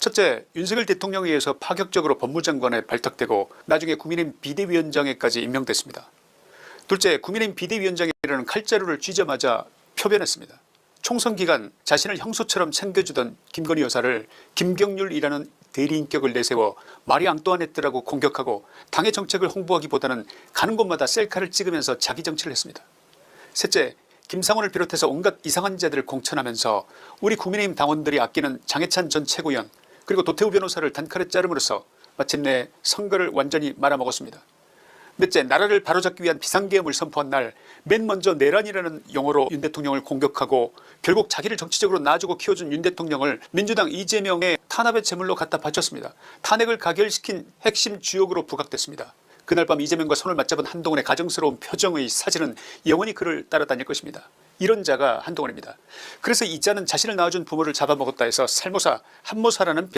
첫째, 윤석열 대통령에 의해서 파격적으로 법무장관에 발탁되고 나중에 국민의힘 비대위원장에까지 임명됐습니다. 둘째, 국민의힘 비대위원장이라는 칼자루를 쥐자마자 표변했습니다. 총선 기간 자신을 형수처럼 챙겨주던 김건희 여사를 김경률이라는 대리인격을 내세워 마리 앙뚜아네트라고 공격하고 당의 정책을 홍보하기보다는 가는 곳마다 셀카를 찍으면서 자기 정치를 했습니다. 셋째, 김상원을 비롯해서 온갖 이상한 자들을 공천하면서 우리 국민의힘 당원들이 아끼는 장해찬 전 최고위원 그리고 도태우 변호사를 단칼에 자름으로써 마침내 선거를 완전히 말아먹었습니다. 넷째 나라를 바로잡기 위한 비상계엄을 선포한 날 맨 먼저 내란이라는 용어로 윤 대통령을 공격하고 결국 자기를 정치적으로 놔주고 키워준 윤 대통령을 민주당 이재명의 탄압의 제물로 갖다 바쳤습니다. 탄핵을 가결시킨 핵심 주역으로 부각됐습니다. 그날 밤 이재명과 손을 맞잡은 한동훈의 가정스러운 표정의 사진은 영원히 그를 따라다닐 것입니다. 이런 자가 한동훈입니다. 그래서 이 자는 자신을 낳아준 부모를 잡아먹었다 해서 살모사 한모사라는